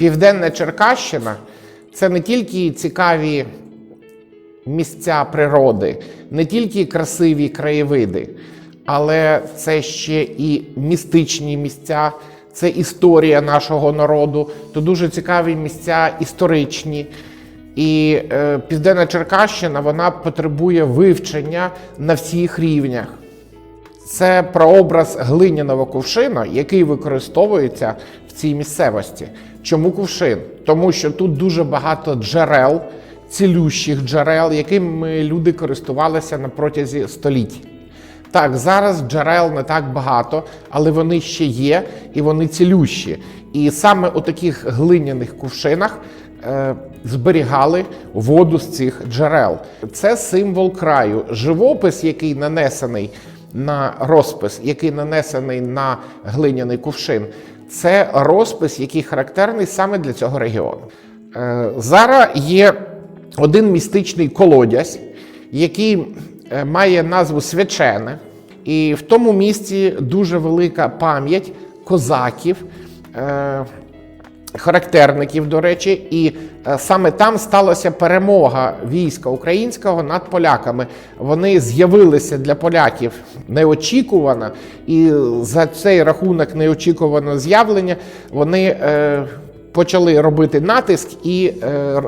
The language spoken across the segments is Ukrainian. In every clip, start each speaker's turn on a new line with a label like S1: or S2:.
S1: Південна Черкащина це не тільки цікаві місця природи, не тільки красиві краєвиди, але це ще і містичні місця, це історія нашого народу, то дуже цікаві місця історичні. І е, Південна Черкащина вона потребує вивчення на всіх рівнях. Це прообраз глиняного кувшина, який використовується в цій місцевості. Чому кувшин? Тому що тут дуже багато джерел, цілющих джерел, якими люди користувалися на протязі століть. Так, зараз джерел не так багато, але вони ще є і вони цілющі. І саме у таких глиняних кувшинах е, зберігали воду з цих джерел. Це символ краю. Живопис, який нанесений на розпис, який нанесений на глиняний кувшин, це розпис, який характерний саме для цього регіону. Е, Зараз є один містичний колодязь, який е, має назву Свячене, і в тому місці дуже велика пам'ять козаків. Е, характерників, до речі, і е, саме там сталася перемога війська українського над поляками. Вони з'явилися для поляків неочікувано, і за цей рахунок неочікуваного з'явлення вони. Почали робити натиск і е,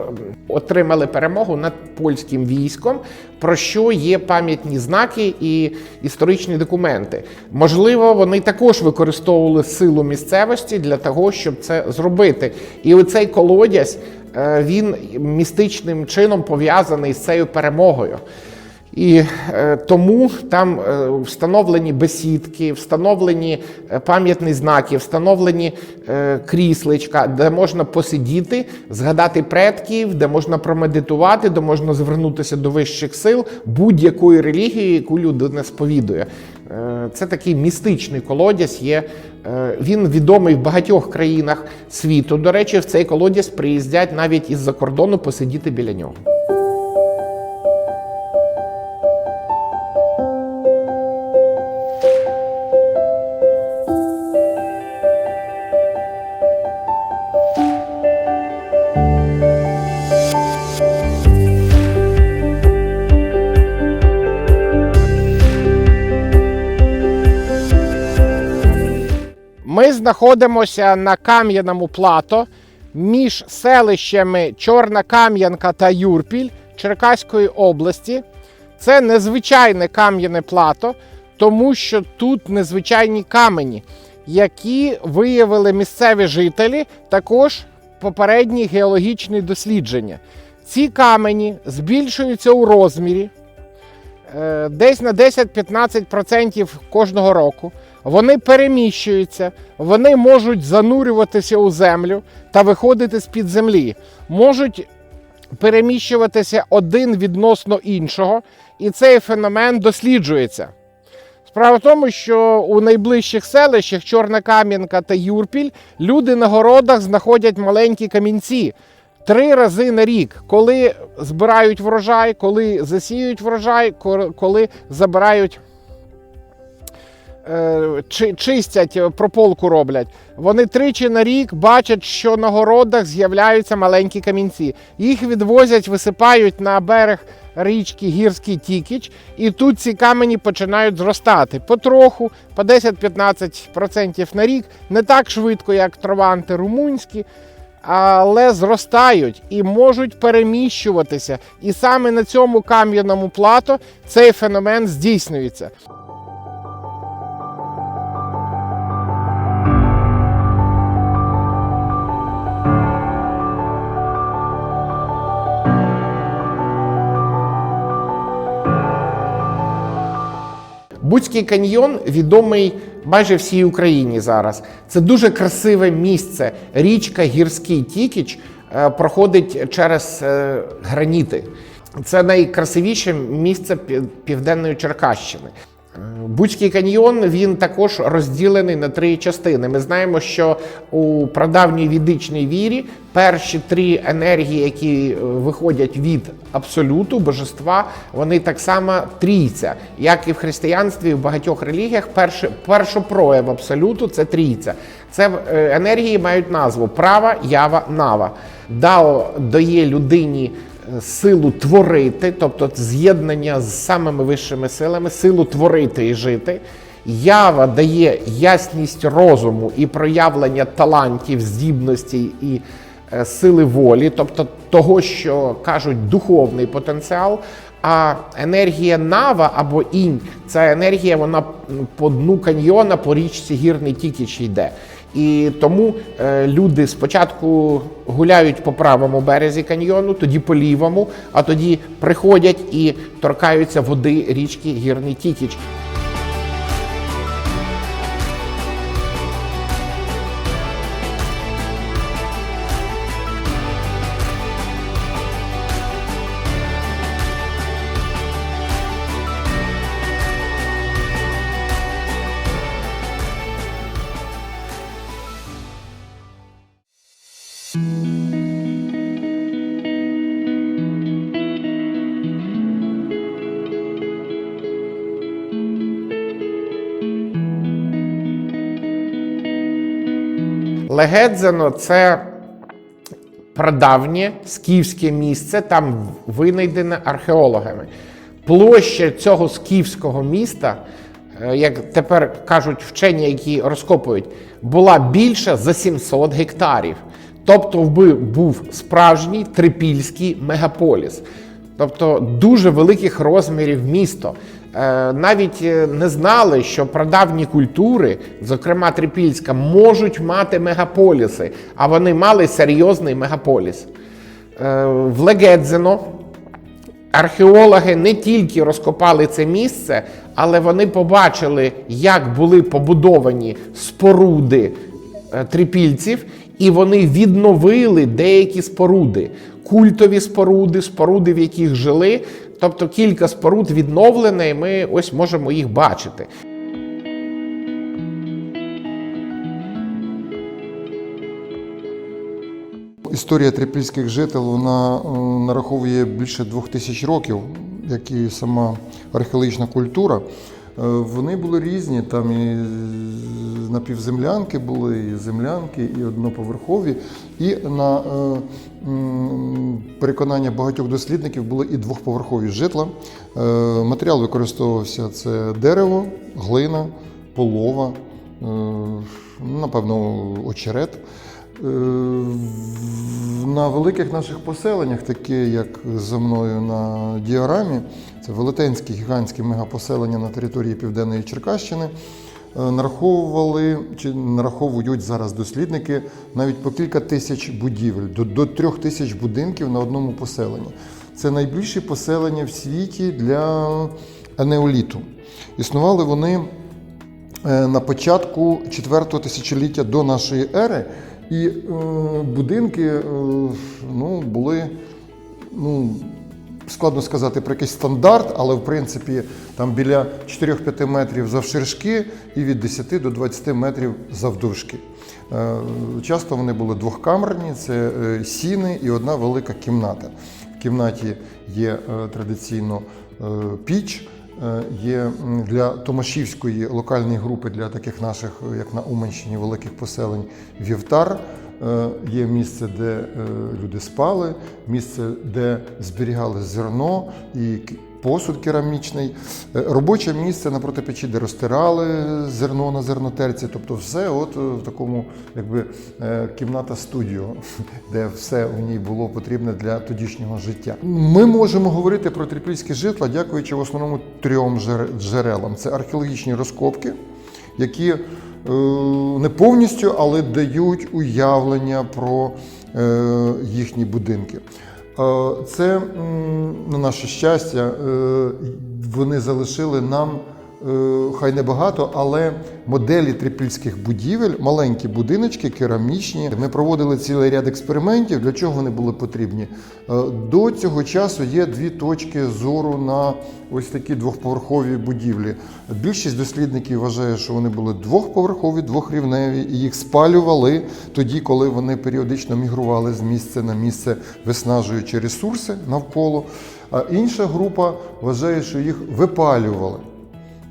S1: отримали перемогу над польським військом, про що є пам'ятні знаки і історичні документи. Можливо, вони також використовували силу місцевості для того, щоб це зробити. І оцей колодязь е, він містичним чином пов'язаний з цією перемогою. І е, тому там е, встановлені бесідки, встановлені е, пам'ятні знаки, встановлені крісличка, де можна посидіти, згадати предків, де можна промедитувати, де можна звернутися до вищих сил будь-якої релігії, яку людина сповідує. Це такий містичний колодязь. Є він відомий в багатьох країнах світу. До речі, в цей колодязь приїздять навіть із-за кордону посидіти біля нього. Знаходимося на кам'яному плато між селищами Чорна Кам'янка та Юрпіль Черкаської області. Це незвичайне кам'яне плато, тому що тут незвичайні камені, які виявили місцеві жителі, також попередні геологічні дослідження. Ці камені збільшуються у розмірі е, десь на 10-15% кожного року. Вони переміщуються, вони можуть занурюватися у землю та виходити з-під землі, можуть переміщуватися один відносно іншого, і цей феномен досліджується. Справа в тому, що у найближчих селищах Чорна Кам'янка та Юрпіль люди на городах знаходять маленькі камінці три рази на рік, коли збирають врожай, коли засіють врожай, ко- коли забирають. Е, чи- Чистять е, прополку роблять. Вони тричі на рік бачать, що на городах з'являються маленькі камінці. Їх відвозять, висипають на берег річки Гірський Тікіч, і тут ці камені починають зростати потроху, по 10-15% на рік, не так швидко, як траванти румунські, але зростають і можуть переміщуватися. І саме на цьому кам'яному плато цей феномен здійснюється. Буцький каньйон відомий майже всій Україні зараз. Це дуже красиве місце. Річка Гірський Тікіч е, проходить через е, граніти. Це найкрасивіше місце південної Черкащини. Буцький каньйон він також розділений на три частини. Ми знаємо, що у прадавній відичній вірі перші три енергії, які е, виходять від абсолюту, божества, вони так само трійця. Як і в християнстві, і в багатьох релігіях, перший, першопрояв абсолюту це трійця. Це е, енергії мають назву права, ява, нава. Дао дає людині силу творити, тобто з'єднання з самими вищими силами, силу творити і жити. Ява дає ясність розуму і проявлення талантів, здібностей і е, сили волі, тобто того, що кажуть духовний потенціал. А енергія нава або інь ця енергія, вона по дну каньйона по річці гірний Тікіч йде. І тому е, люди спочатку гуляють по правому березі каньйону, тоді по лівому, а тоді приходять і торкаються води річки Гірний Тікіч. Легедзено це прадавнє скіфське місце, там винайдене археологами. Площа цього скіфського міста, е, як тепер кажуть вчені, які розкопують, була більша за 700 гектарів. Тобто був справжній трипільський мегаполіс. Тобто дуже великих розмірів місто. Е, Навіть е, не знали, що прадавні культури, зокрема трипільська, можуть мати мегаполіси, а вони мали серйозний мегаполіс. Е, В Легедзино археологи не тільки розкопали це місце, але вони побачили, як були побудовані споруди трипільців, і вони відновили деякі споруди, культові споруди, споруди, в яких жили. Тобто кілька споруд відновлено, і ми ось можемо їх бачити.
S2: Історія трипільських жителів вона е, нараховує більше двох тисяч років, як і сама археологічна культура. Е, Вони були різні, там і напівземлянки були, і землянки, і одноповерхові. І на е, переконання багатьох дослідників були і двохповерхові житла. Е, Матеріал використовувався це дерево, глина, полова, е, напевно, очерет. Е, На великих наших поселеннях, такі як за мною на діарамі, це велетенські гігантські мегапоселення на території Південної Черкащини, нараховували чи нараховують зараз дослідники навіть по кілька тисяч будівель, до, до трьох тисяч будинків на одному поселенні. Це найбільші поселення в світі для енеоліту. Існували вони е, на початку четвертого тисячоліття до нашої ери, і е, будинки е, ну, були. Ну, Складно сказати про якийсь стандарт, але в принципі там біля 4-5 метрів завширшки і від 10 до 20 метрів завдовжки. Е, Часто вони були двохкамерні, це е, сіни і одна велика кімната. В кімнаті є е, традиційно піч, Є для Томашівської локальної групи для таких наших, як на Уманщині, великих поселень, вівтар. Е, Є місце, де е, люди спали, місце, де зберігали зерно і посуд керамічний, Е, робоче місце напроти печі, де розтирали зерно на зернотерці. Тобто, все от в такому, якби кімната студіо, де все в ній було потрібне для тодішнього життя. Ми можемо говорити про трипільські житла, дякуючи в основному трьом джерелам: це археологічні розкопки, які не повністю, але дають уявлення про е, їхні будинки. Е, Це, на наше щастя, е, вони залишили нам е, хай небагато, але моделі трипільських будівель, маленькі будиночки, керамічні. Ми проводили цілий ряд експериментів. Для чого вони були потрібні? Е, До цього часу є дві точки зору на ось такі двохповерхові будівлі. Більшість дослідників вважає, що вони були двохповерхові, двохрівневі, і їх спалювали тоді, коли вони періодично мігрували з місця на місце, виснажуючи ресурси навколо. А інша група вважає, що їх випалювали.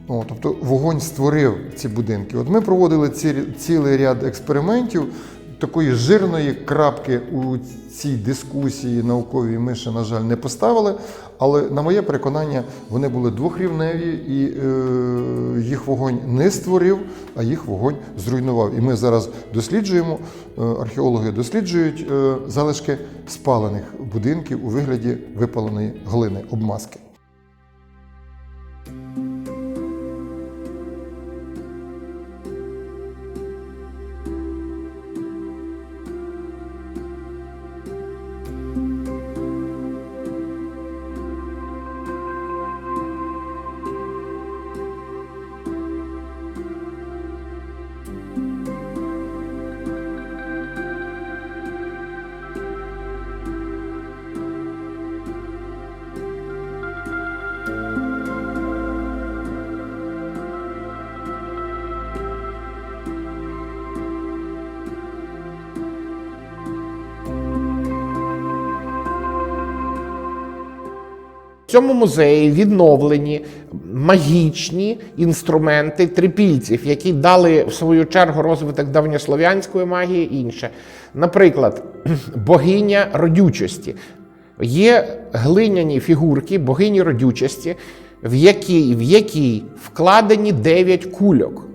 S2: О, тобто вогонь створив ці будинки. От ми проводили ці, цілий ряд експериментів. Такої жирної крапки у цій дискусії науковій ми ще, на жаль, не поставили. Але на моє переконання, вони були двохрівневі, і е, їх вогонь не створив, а їх вогонь зруйнував. І ми зараз досліджуємо, е, археологи досліджують е, залишки спалених будинків у вигляді випаленої глини, обмазки.
S1: В цьому музеї відновлені магічні інструменти трипільців, які дали в свою чергу розвиток давньослов'янської магії і інше. Наприклад, богиня родючості. Є глиняні фігурки богині родючості, в якій, в якій вкладені 9 кульок.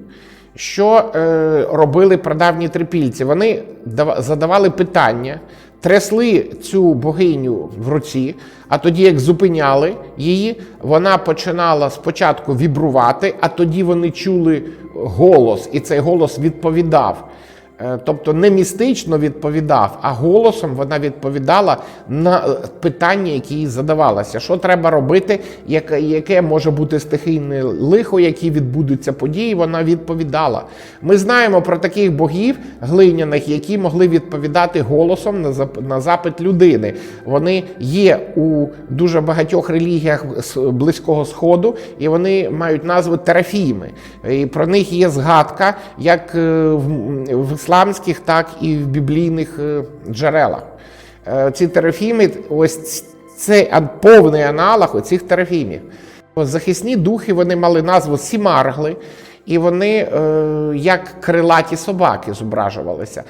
S1: Що е, робили прадавні трипільці? Вони задавали питання, трясли цю богиню в руці, а тоді, як зупиняли її, вона починала спочатку вібрувати, а тоді вони чули голос, і цей голос відповідав. Е, Тобто не містично відповідав, а голосом вона відповідала на е, питання, які їй задавалося. Що треба робити, яке, може бути стихійне лихо, які відбудуться події, вона відповідала. Ми знаємо про таких богів глиняних, які могли відповідати голосом на на запит людини. Вони є у дуже багатьох релігіях Близького Сходу, і вони мають назву терафіми. І про них є згадка як е, в ісламських, так і в біблійних е, джерелах. Е, Ці терафіми, ось це повний аналог оцих терафімів. Захисні духи вони мали назву сімаргли, і вони е, як крилаті собаки зображувалися.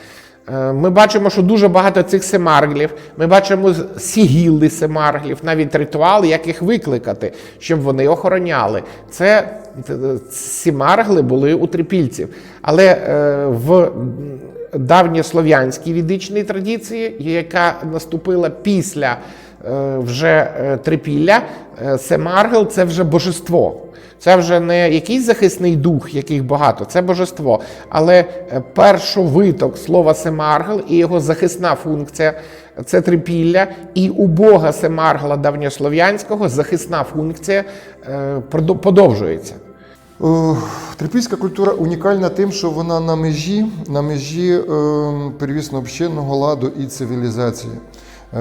S1: Е, Ми бачимо, що дуже багато цих семарглів. Ми бачимо сігіли семарглів, навіть ритуал, як їх викликати, щоб вони охороняли. Це семаргли сімаргли були у трипільців. Але е, в давньослов'янській відичній традиції, яка наступила після е, вже е, трипілля, е, семаргл це вже божество. Це вже не якийсь захисний дух, яких багато, це божество. Але е, першовиток слова семаргл і його захисна функція це трипілля, і у Бога семаргла давньослов'янського захисна функція е, подовжується.
S2: Трипільська культура унікальна тим, що вона на межі, на межі е, первісно общинного ладу і цивілізації. Е,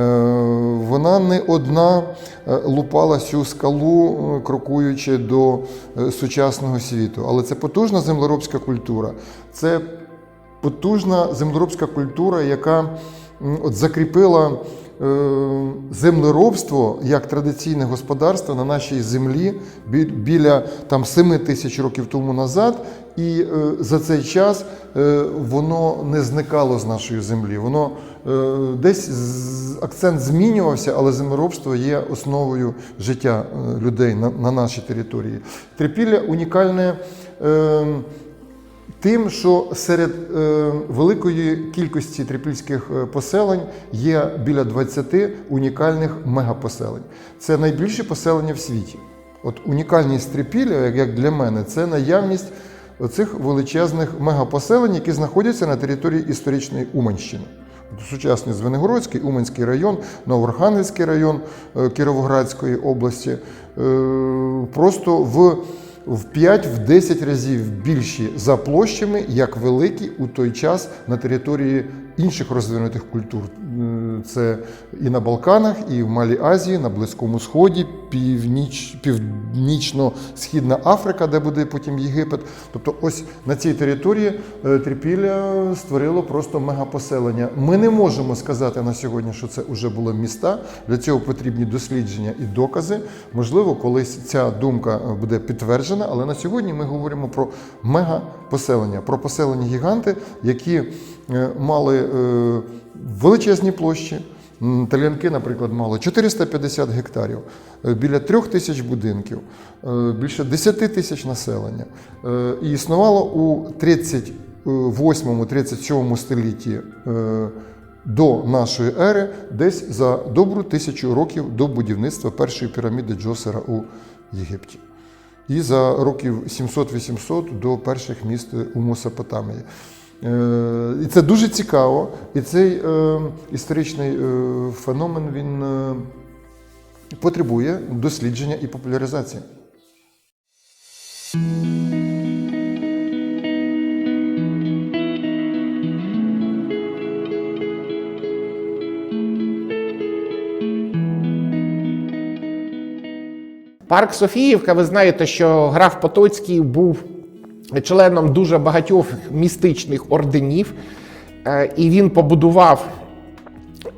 S2: вона не одна е, лупала цю скалу, е, крокуючи до сучасного світу. Але це потужна землеробська культура. Це потужна землеробська культура, яка от закріпила землеробство як традиційне господарство на нашій землі біля там 7 тисяч років тому назад, і е, за цей час е, воно не зникало з нашої землі. Воно е, десь акцент змінювався, але землеробство є основою життя людей на, на нашій території. Трипілля унікальне. Тим, що серед великої кількості трипільських поселень є біля 20 унікальних мегапоселень. Це найбільші поселення в світі. От унікальність Трипілля, як для мене, це наявність цих величезних мегапоселень, які знаходяться на території історичної Уманщини. Сучасний Звенигородський, Уманський район, Новорхангельський район е, Кіровоградської області. Е, Просто в в 5-10 разів більші за площами, як великі у той час на території інших розвинутих культур. Це і на Балканах, і в Малій Азії, на Близькому Сході, північ, північно-східна Африка, де буде потім Єгипет. Тобто, ось на цій території е, Трипілля створило просто мегапоселення. Ми не можемо сказати на сьогодні, що це вже були міста. Для цього потрібні дослідження і докази. Можливо, колись ця думка буде підтверджена, але на сьогодні ми говоримо про мегапоселення, про поселення гіганти, які мали е, величезні площі. Талянки, наприклад, мали 450 гектарів, е, біля трьох тисяч будинків, е, більше 10 тисяч населення. Е, І існувало у 38-37 столітті е, до нашої ери, десь за добру тисячу років до будівництва першої піраміди Джосера у Єгипті. І за років 700-800 до перших міст у Месопотамії. Е, І це дуже цікаво. І цей е, історичний е, феномен він потребує дослідження і популяризації.
S1: Парк Софіївка, ви знаєте, що граф Потоцький був членом дуже багатьох містичних орденів, е, і він побудував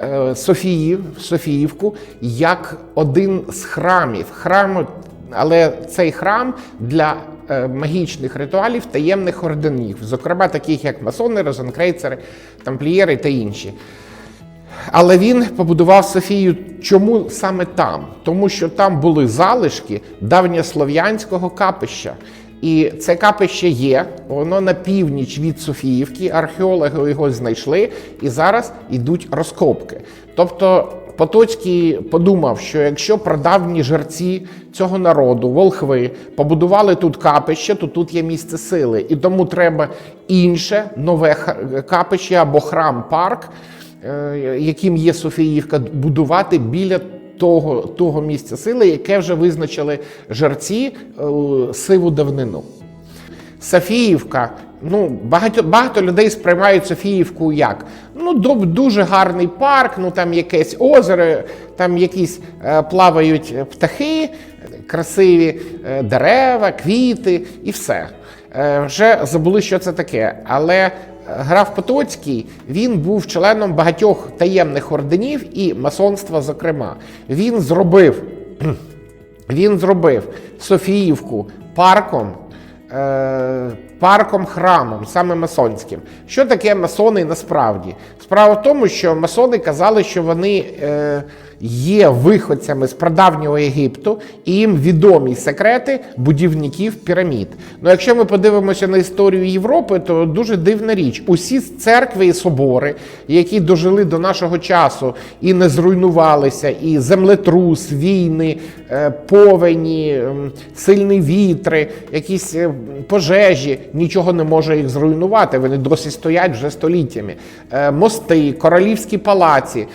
S1: е, Софіїв, Софіївку як один з храмів. Храм, але цей храм для е, магічних ритуалів таємних орденів, зокрема таких як масони, розенкрейцери, тамплієри та інші. Але він побудував Софію. Чому саме там? Тому що там були залишки давньослов'янського капища. І це капище є, воно на північ від Софіївки. Археологи його знайшли і зараз йдуть розкопки. Тобто Потоцький подумав, що якщо прадавні жерці цього народу, волхви, побудували тут капище, то тут є місце сили. І тому треба інше нове капище або храм-парк, е, яким є Софіївка, будувати біля того, того місця сили, яке вже визначили жерці е, сиву давнину. Софіївка. Ну, багато, багато людей сприймають Софіївку як ну, дуже гарний парк, ну там якесь озеро, там якісь е, плавають птахи, красиві е, дерева, квіти і все. Е, вже забули, що це таке. Але граф Потоцький він був членом багатьох таємних орденів і масонства, зокрема. Він зробив, він зробив Софіївку парком е, парком храмом, саме масонським. Що таке масони насправді? Справа в тому, що масони казали, що вони е, є виходцями з прадавнього Єгипту, і їм відомі секрети будівників пірамід. Ну, якщо ми подивимося на історію Європи, то дуже дивна річ. Усі церкви і собори, які дожили до нашого часу і не зруйнувалися, і землетрус, війни, е, повені, сильні вітри, якісь е, пожежі, нічого не може їх зруйнувати. Вони досі стоять вже століттями. Е, Мости, королівські палаці,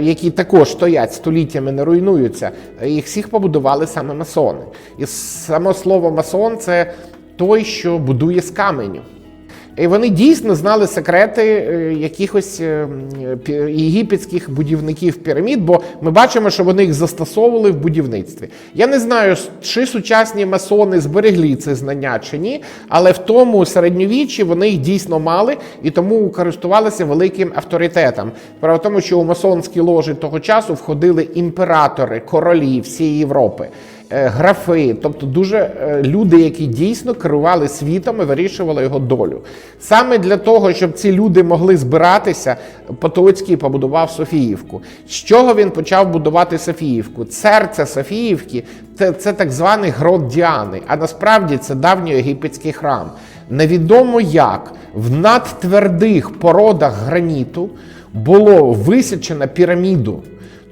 S1: які також стоять століттями, не руйнуються. Їх всіх побудували саме масони. І само слово масон це той, що будує з каменю. І вони дійсно знали секрети е, якихось е, єгипетських будівників пірамід, бо ми бачимо, що вони їх застосовували в будівництві. Я не знаю, чи сучасні масони зберегли це знання чи ні, але в тому середньовіччі вони їх дійсно мали і тому користувалися великим авторитетом. Справа в тому, що у масонські ложі того часу входили імператори, королі всієї Європи графи, тобто дуже е, люди, які дійсно керували світом і вирішували його долю. Саме для того, щоб ці люди могли збиратися, Потоцький побудував Софіївку. З чого він почав будувати Софіївку? Серце Софіївки це, це так званий грот Діани, а насправді це давньоєгипетський храм. Невідомо як в надтвердих породах граніту було висічено піраміду.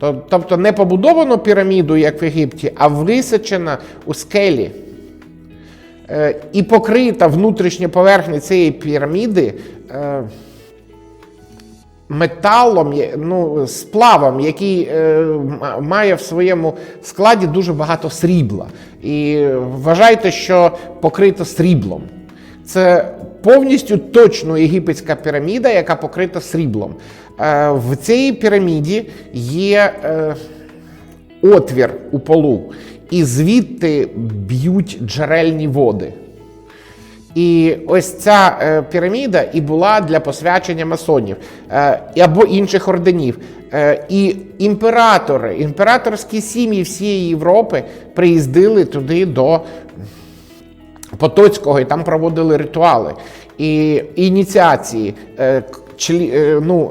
S1: То- Тобто не побудовано піраміду, як в Єгипті, а висечена у скелі. Е, І покрита внутрішня поверхня цієї піраміди е, металом, ну, сплавом, який е, має в своєму складі дуже багато срібла. І вважайте, що покрито сріблом. Це повністю точно єгипетська піраміда, яка покрита сріблом. Е, В цій піраміді є е, отвір у полу, і звідти б'ють джерельні води. І ось ця е, піраміда і була для посвячення масонів або інших орденів. І імператори, імператорські сім'ї всієї Європи приїздили туди до Потоцького і там проводили ритуали і ініціації. Е, ну,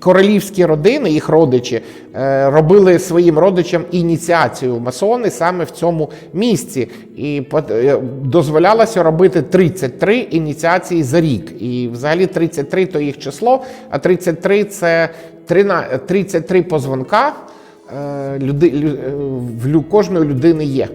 S1: королівські родини, їх родичі, е, робили своїм родичам ініціацію масони саме в цьому місці. І е, дозволялося робити 33 ініціації за рік. І взагалі 33 то їх число, а 33 це 13 33 позвонка люди, лю- в кожної людини є.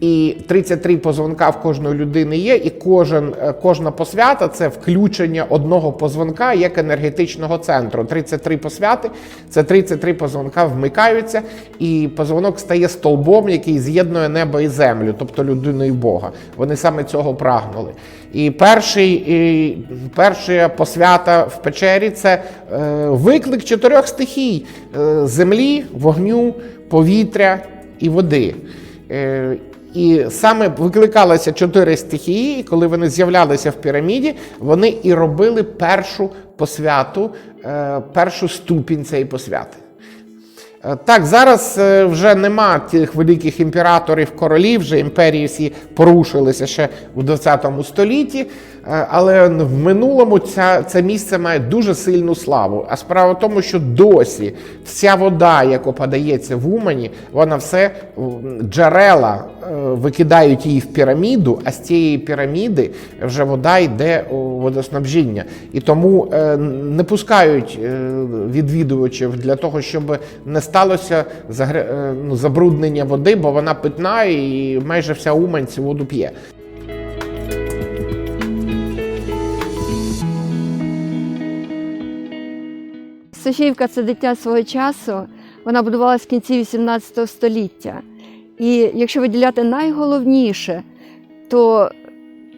S1: І 33 позвонка в кожної людини є, і кожен, е, кожна посвята це включення одного позвонка як енергетичного центру. 33 посвяти це 33 позвонка вмикаються, і позвонок стає столбом, який з'єднує небо і землю, тобто людину і Бога. Вони саме цього прагнули. І перший, і перша посвята в печері це е, виклик чотирьох стихій: е, землі, вогню, повітря і води. Е, І саме викликалися чотири стихії, і коли вони з'являлися в піраміді, вони і робили першу посвяту, е, першу ступінь цієї посвяти. Е, Так, зараз е, вже нема тих великих імператорів, королів, вже імперії всі порушилися ще у 20 столітті. Е, Але в минулому ця, це місце має дуже сильну славу. А справа в тому, що досі вся вода, яка подається в Умані, вона все джерела викидають її в піраміду, а з цієї піраміди вже вода йде у водоснабжіння. І тому не пускають відвідувачів для того, щоб не сталося е, ну, забруднення води, бо вона питна і майже вся Умань цю воду п'є.
S3: Софіївка це дитя свого часу. Вона будувалася в кінці 18 століття. І якщо виділяти найголовніше, то,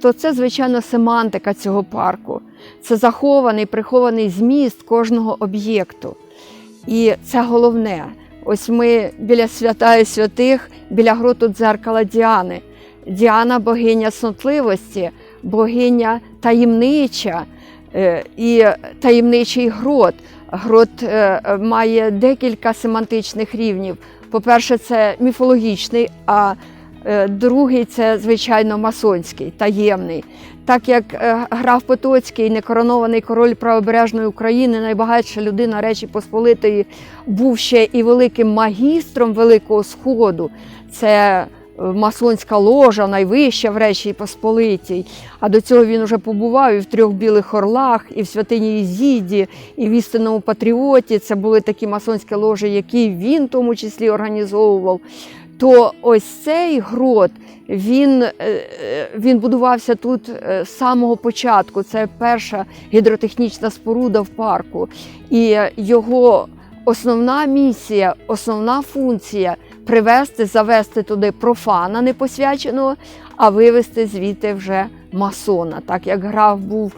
S3: то це, звичайно, семантика цього парку. Це захований, прихований зміст кожного об'єкту. І це головне. Ось ми біля святая святих, біля гроту дзеркала Діани. Діана богиня снотливості, богиня таємнича е, і таємничий грот. Грот е, має декілька семантичних рівнів. По-перше, це міфологічний, а другий це, звичайно, масонський, таємний. Так як е, граф Потоцький, некоронований король правобережної України, найбагатша людина Речі Посполитої, був ще і великим магістром Великого Сходу. Це е, масонська ложа, найвища в Речі Посполитій. А до цього він вже побував і в трьох білих орлах, і в святині Ізіді, і в істинному патріоті. Це були такі масонські ложі, які він в тому числі організовував. То ось цей грот він, е, е, він будувався тут е, з самого початку. Це перша гідротехнічна споруда в парку. І його основна місія, основна функція привести, завести туди профана непосвяченого, а вивести звідти вже масона. Так як граф був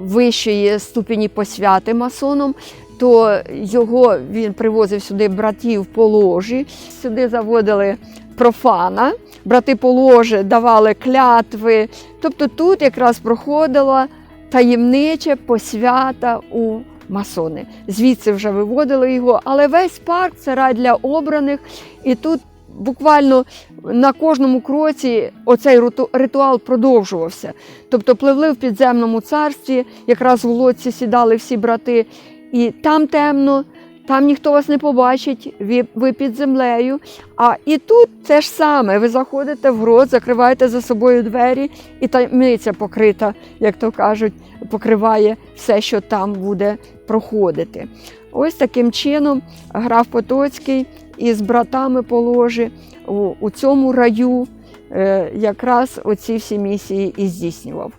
S3: вищої ступені посвяти масоном, то його він привозив сюди братів по ложі, сюди заводили профана, брати по ложі давали клятви. Тобто тут якраз проходила таємнича посвята у масони. Звідси вже виводили його, але весь парк це рай для обраних, і тут буквально на кожному кроці оцей риту- ритуал продовжувався. Тобто пливли в підземному царстві, якраз в лодці сідали всі брати, і там темно. Там ніхто вас не побачить, ви, ви під землею. А і тут те ж саме. Ви заходите в грот, закриваєте за собою двері, і таємниця покрита, як то кажуть, покриває все, що там буде проходити. Ось таким чином граф Потоцький із братами по ложі у, у цьому раю е, якраз оці всі місії і здійснював.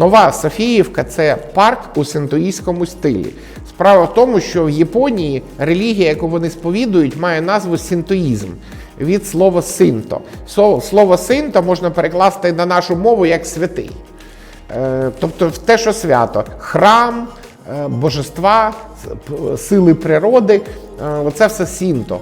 S1: Нова Софіївка це парк у синтоїстському стилі. Справа в тому, що в Японії релігія, яку вони сповідують, має назву синтоїзм від слова синто. Слово синто можна перекласти на нашу мову як святий. Е, Тобто те, що свято, храм, е, божества, сили природи, е, оце все сінто.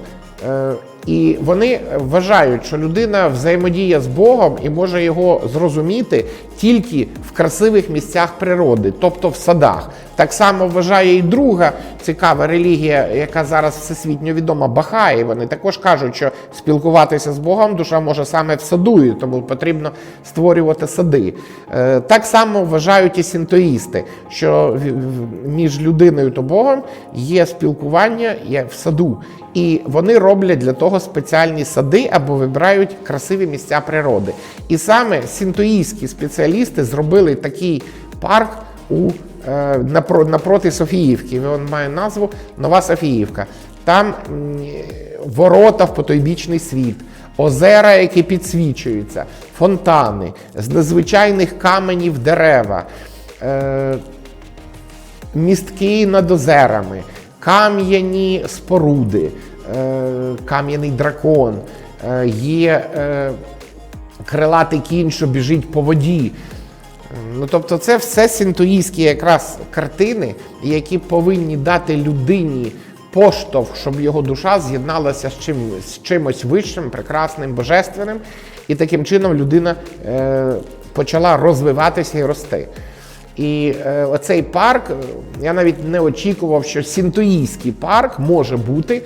S1: І вони вважають, що людина взаємодіє з Богом і може його зрозуміти тільки в красивих місцях природи, тобто в садах. Так само вважає і друга цікава релігія, яка зараз всесвітньо відома, Бахаї. Вони також кажуть, що спілкуватися з Богом душа може саме в саду, і тому потрібно створювати сади. Е, Так само вважають і синтоїсти, що між людиною та Богом є спілкування в саду. І вони роблять для того спеціальні сади або вибирають красиві місця природи. І саме синтоїстські спеціалісти зробили такий парк у е, напро- напроти Софіївки. Він має назву Нова Софіївка. Там ворота в потойбічний світ, озера, які підсвічуються, фонтани, з незвичайних каменів дерева. Е, містки над озерами, кам'яні споруди, кам'яний дракон, е, є е, крилатий кінь, що біжить по воді. Ну, тобто, це все синтоїстські якраз картини, які повинні дати людині поштовх, щоб його душа з'єдналася з, чим, з чимось вищим, прекрасним, божественним, і таким чином людина е, почала розвиватися і рости. І е, оцей парк, е, я навіть не очікував, що синтоїстський парк може бути е,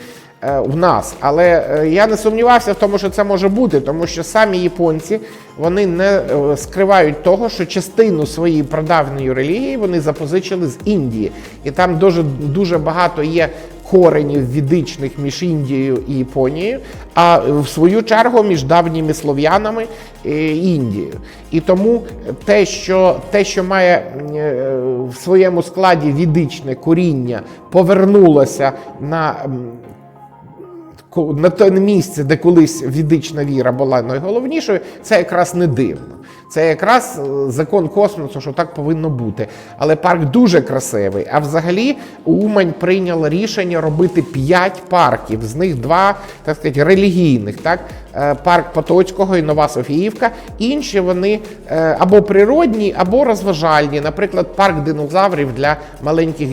S1: в нас. Але е, я не сумнівався в тому, що це може бути, тому що самі японці вони не е, скривають того, що частину своєї прадавньої релігії вони запозичили з Індії. І там дуже, дуже багато є коренів відичних між Індією і Японією, а в свою чергу між давніми слов'янами і Індією. І тому те, що, те, що має е, в своєму складі відичне коріння, повернулося на на те місце, де колись відична віра була найголовнішою, це якраз не дивно. Це якраз е, закон космосу, що так повинно бути. Але парк дуже красивий. А взагалі Умань прийняла рішення робити 5 парків, з них два, так сказати, релігійних. Так? Е, Парк Потоцького і Нова Софіївка. Інші вони е, або природні, або розважальні. Наприклад, парк динозаврів для маленьких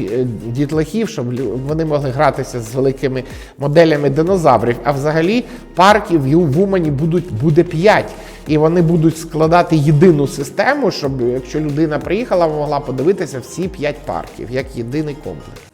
S1: дітлахів, щоб вони могли гратися з великими моделями динозаврів. А взагалі парків в Умані будуть буде 5. І вони будуть складати єдину систему, щоб якщо людина приїхала, могла подивитися всі п'ять парків як єдиний комплекс.